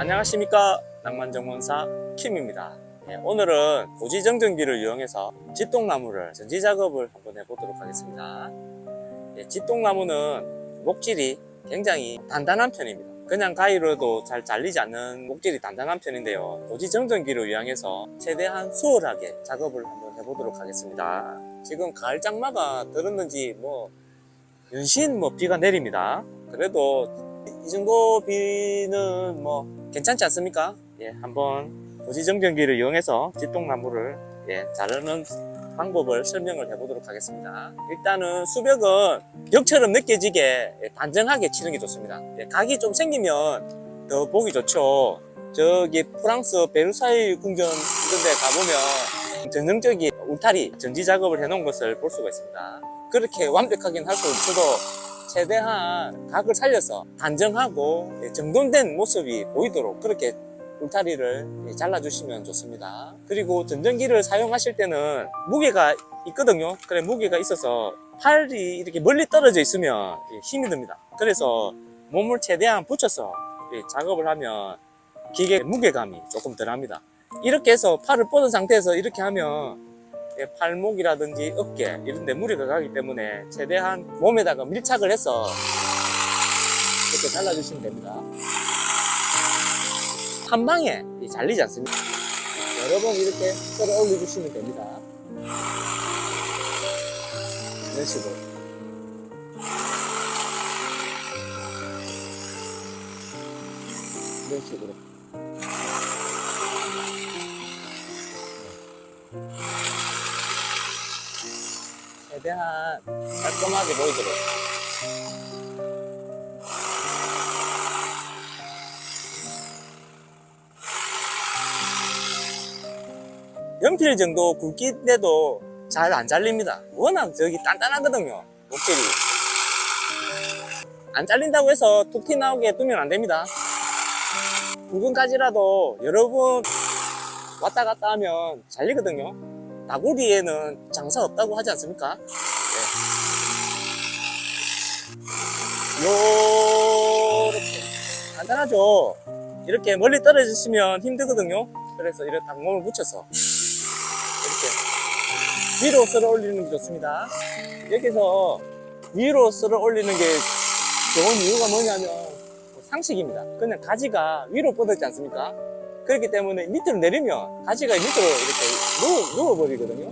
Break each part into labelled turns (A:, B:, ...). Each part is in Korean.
A: 안녕하십니까. 낭만정원사 킴입니다. 네, 오늘은 고지정전기를 이용해서 지똥나무를 전지 작업을 한번 해보도록 하겠습니다. 네, 지똥나무는 목질이 굉장히 단단한 편입니다. 그냥 가위로도 잘 잘리지 않는 목질이 단단한 편인데요. 고지정전기를 이용해서 최대한 수월하게 작업을 한번 해보도록 하겠습니다. 지금 가을 장마가 들었는지 뭐 연신 뭐 비가 내립니다. 그래도 이 정도 비는 뭐 괜찮지 않습니까? 예, 한번 고지정전기를 이용해서 지똥나무를 예, 자르는 방법을 설명을 해보도록 하겠습니다. 일단은 수벽은 벽처럼 느껴지게 예, 단정하게 치는 게 좋습니다. 예, 각이 좀 생기면 더 보기 좋죠. 저기 프랑스 베르사유 궁전 이런 데 가보면 전형적인 울타리 전지 작업을 해놓은 것을 볼 수가 있습니다. 그렇게 완벽하긴 할 수 없어도 최대한 각을 살려서 단정하고 예, 정돈된 모습이 보이도록 그렇게 울타리를 예, 잘라주시면 좋습니다. 그리고 전전기를 사용하실 때는 무게가 있거든요. 그래 무게가 있어서 팔이 이렇게 멀리 떨어져 있으면 예, 힘이 듭니다. 그래서 몸을 최대한 붙여서 예, 작업을 하면 기계 무게감이 조금 덜합니다. 이렇게 해서 팔을 뻗은 상태에서 이렇게 하면 예, 팔목이라든지 어깨 이런 데 무리가 가기 때문에 최대한 몸에다가 밀착을 해서 이렇게 잘라주시면 됩니다. 한 방에 이 잘리지 않습니다. 여러 번 이렇게 끌어 올려주시면 됩니다. 이런 식으로. 이런 식으로. 최대한 깔끔하게 보이도록. 연필 정도 굵기인데도 잘 안 잘립니다. 워낙 저기 단단하거든요. 목질이. 안 잘린다고 해서 툭 튀 나오게 두면 안 됩니다. 굵은 가지라도 여러 번 왔다 갔다 하면 잘리거든요. 다구리에는 장사 없다고 하지 않습니까? 네. 요렇게 간단하죠. 이렇게 멀리 떨어지시면 힘들거든요. 그래서 이렇게 당몸을 붙여서 이렇게 위로 쓸어 올리는 게 좋습니다. 여기서 위로 쓸어 올리는 게 좋은 이유가 뭐냐면 상식입니다. 그냥 가지가 위로 뻗었지 않습니까? 그렇기 때문에 밑으로 내리면 가지가 밑으로 이렇게 누워, 누워 버리거든요.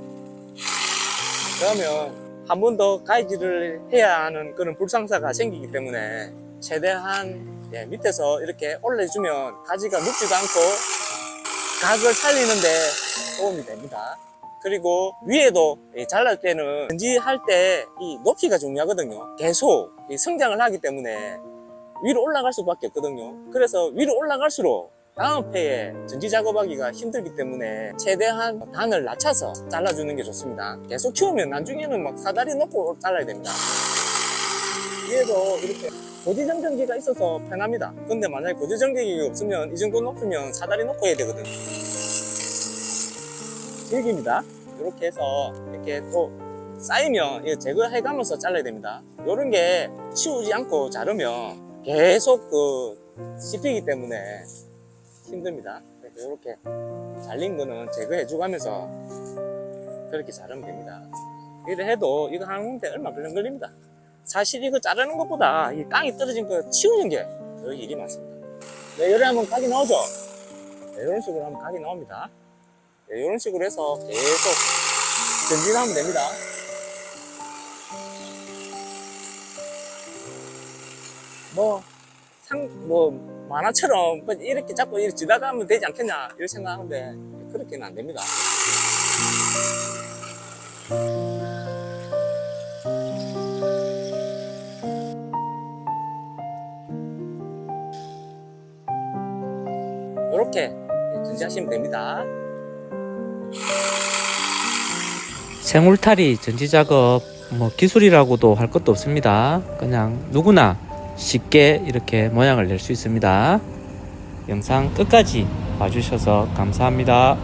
A: 그러면 한 번 더 가지를 해야 하는 그런 불상사가 생기기 때문에 최대한 예, 밑에서 이렇게 올려주면 가지가 눕지도 않고 각을 살리는데 도움이 됩니다. 그리고 위에도 예, 잘랄 때는 전지할 때 이 높이가 중요하거든요. 계속 이 성장을 하기 때문에 위로 올라갈 수밖에 없거든요. 그래서 위로 올라갈수록 다음 패에 전지 작업하기가 힘들기 때문에 최대한 단을 낮춰서 잘라주는 게 좋습니다. 계속 키우면 나중에는 막 사다리 놓고 잘라야 됩니다. 위에도 이렇게 고지정전기가 있어서 편합니다. 근데 만약에 고지정전기가 없으면 이 정도 높으면 사다리 놓고 해야 되거든요. 질깁니다. 이렇게 해서 이렇게 또 쌓이면 제거해가면서 잘라야 됩니다. 이런 게 치우지 않고 자르면 계속 그 씹히기 때문에 힘듭니다. 이렇게 잘린 거는 제거해주고 하면서 그렇게 자르면 됩니다. 이래 해도 이거 하는데 얼마 걸립니다. 사실 이거 자르는 것보다 이 땅이 떨어진 거 치우는 게 더 일이 많습니다. 네, 요래 한번 각이 나오죠? 네, 이런 식으로 하면 각이 나옵니다. 네, 이런 식으로 해서 계속 전진하면 됩니다. 뭐, 상, 뭐, 만화처럼 뭐 이렇게 자꾸 이렇게 지나가면 되지 않겠냐, 이렇게 생각하는데, 그렇게는 안 됩니다. 이렇게 전지하시면 됩니다.
B: 생울타리 전지 작업 뭐 기술이라고도 할 것도 없습니다. 그냥 누구나 쉽게 이렇게 모양을 낼 수 있습니다. 영상 끝까지 봐주셔서 감사합니다.